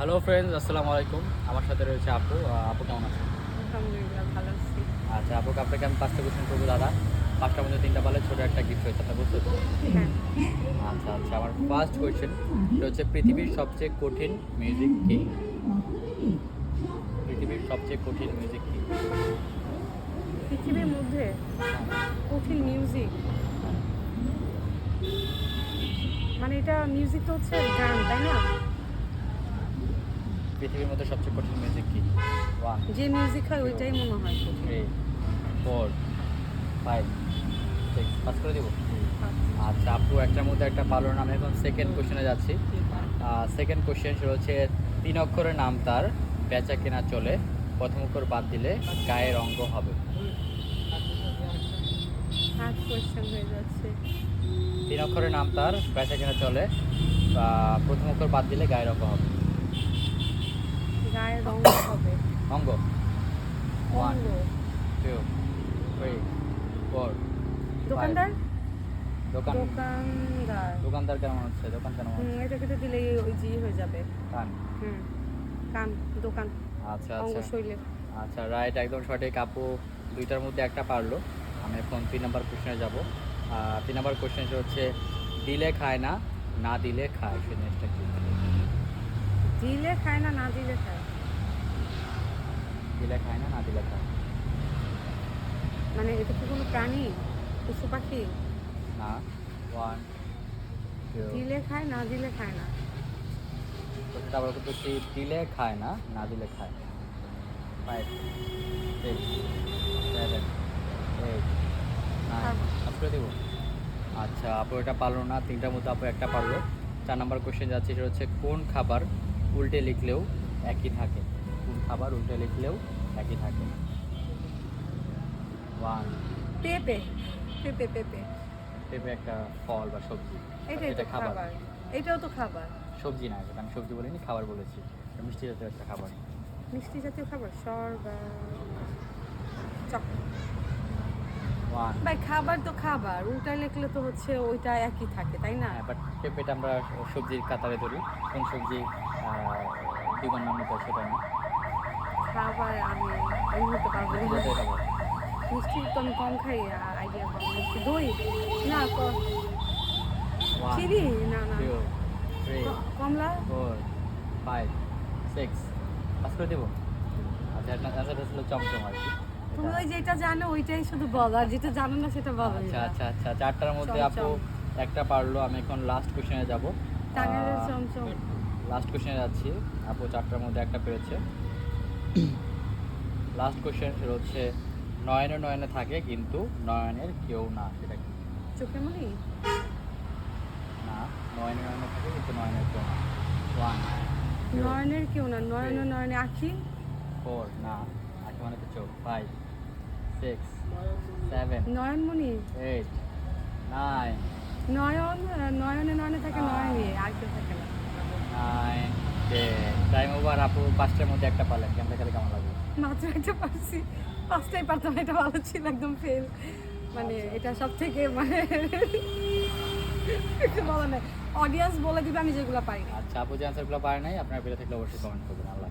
Hello friends আসসালামু আলাইকুম আমার সাথে রয়েছে আপু। আপু কেমন আছেন? আলহামদুলিল্লাহ ভালো আছি। আচ্ছা আপুকে আপনাকে আমি পাঁচটা কোশ্চেন করব দাদা। পাঁচটার মধ্যে তিনটা বলে ছোটো একটা গিফট হয়েছে আপনার বুঝতে হ্যাঁ। আচ্ছা আচ্ছা আমার ফার্স্ট কোয়েশ্চেন এটা হচ্ছে পৃথিবীর সবচেয়ে কঠিন মিউজিক কি? পৃথিবীর সবচেয়ে কঠিন মিউজিক কি? পৃথিবীর মধ্যে কঠিন মিউজিক মানে এটা মিউজিক তো হচ্ছে গান তাই না? পৃথিবীর মধ্যে সবচেয়ে কঠিন মিউজিক কি? ওয়ান যে মিউজিক হয় ওইটাই মনে হয় three four five six pass করে দিব? আচ্ছা আপু একটার মধ্যে একটা পারল না আমি এখন সেকেন্ড কোশ্চেনে যাচ্ছি। সেকেন্ড কোশ্চেন সেটা হচ্ছে তিন অক্ষরের নাম তার বেচা কেনা চলে প্রথম অক্ষর বাদ দিলে গায়ের অঙ্গ হবে। তিন অক্ষরের নাম তার বেচা কেনা চলে প্রথম অক্ষর বাদ দিলে গায়ের অঙ্গ হবে। গায়ের রং হবে। অঙ্গ। ওয়ান টু থ্রি ফোর দোকানদার? দোকান। দোকানদার। দোকানদার কেমন হচ্ছে? দোকান কেমন হচ্ছে? এটা কেটে দিলেই ওই জি হয়ে যাবে। কান। হুম কান দোকান। আচ্ছা অঙ্গ আচ্ছা। শৈলে আচ্ছা রাইট একদম সঠিক। আপু দুইটার মধ্যে একটা পারল। আমি এখন তিন নাম্বার কোশ্চেনে যাব। তিন নাম্বার কোশ্চেন হচ্ছে দিলে খায় না না দিলে খায়? সেই জিনিসটা কি? দিলে খায় না না দিলে খায়? দিলে খায় না না দিলে খায় মানে এটা কি কোনো প্রাণী? পশু পাখি? না। ওয়ান দিলে খায় না দিলে খায় না? কোশ্চেনটা আবার করতেছি দিলে খায় না না দিলে খায় five six seven eight nine pass দেবো? আচ্ছা আপু এটা পারল না তিনটার মধ্যে আপু একটা পারল। চার নাম্বার কোশ্চেন যাচ্ছে সেটা হচ্ছে কোন খাবার উল্টে লিখলেও একই থাকে? কোন খাবার উল্টে লিখলেও একই থাকে। ওয়ান পেঁপে পেঁপে পেঁপে। পেঁপে একটা ফল বা সবজি। এটাই তো এটা খাবার। এটাও তো খাবার। সবজি না এটা আমি সবজি বলিনি খাবার বলেছি। মিষ্টি জাতীয় একটা খাবার। মিষ্টি জাতীয় খাবার সর বা ভাই খাবার তো খাবার উল্টা লিখলে তো হচ্ছে ওইটা একই থাকে তাই না? হ্যাঁ বাট পেঁপেটা আমরা সবজির কাতারে ধরি। কোন সবজি নাম্বার সেটা না। খাবার আমি এই হতে পারব মিষ্টি তো আমি কম খাই আইডিয়া কম। মিষ্টি দই? না চিনি? না না। কমলা? ফোর ফাইভ সিক্স পাস করে দেবো? আচ্ছা আনসারটা চমচম আর কি। তুমি ওই যেটা জানো ওইটাই শুধু বলো। আর যেটা জানো না সেটা বলো আচ্ছা আচ্ছা আচ্ছা। চারটার মধ্যে আপু একটা পারল আমি এখন লাস্ট কোশ্চেনে যাব। টাঙ্গাইলের চমচম। লাস্ট কোশ্চেনে যাচ্ছি। আপু চারটার মধ্যে একটা পেরেছে লাস্ট কোশ্চেন সেটা হচ্ছে নয়নে নয়নে থাকে কিন্তু নয়নের কেউ না সেটা কি? চোখে মনি না নয়নে নয়নে থাকে কিন্তু নয়নের কেউ না। ওয়ান নয়নের কেউ না নয়ন নয়নে আখি? ফোর না আগে মানে তো চোখ। ফাইভ সিক্স সেভেন নয়নমণি? এইট নাইন নয়ন নয়নে নয়নে থাকে। নয়নে আর কেউ থাকে না। নাইন টেন টাইম ওভার আপু পাঁচটার মধ্যে একটা পারলেন কেমন খেলে কেমন লাগবে? মাত্র একটা পারছি। পাঁচটাই পারতাম এটা ভালো ছিল একদম ফেল মানে আচ্ছা। এটা সব থেকে মানে বলা নাই। অডিয়েন্স বলে দিবে আমি যেগুলো পাই না আচ্ছা আপু যে আনসারগুলো পারে নাই আপনার বেড়ে থাকলে অবশ্যই কমেন্ট করবেন। আল্লাহ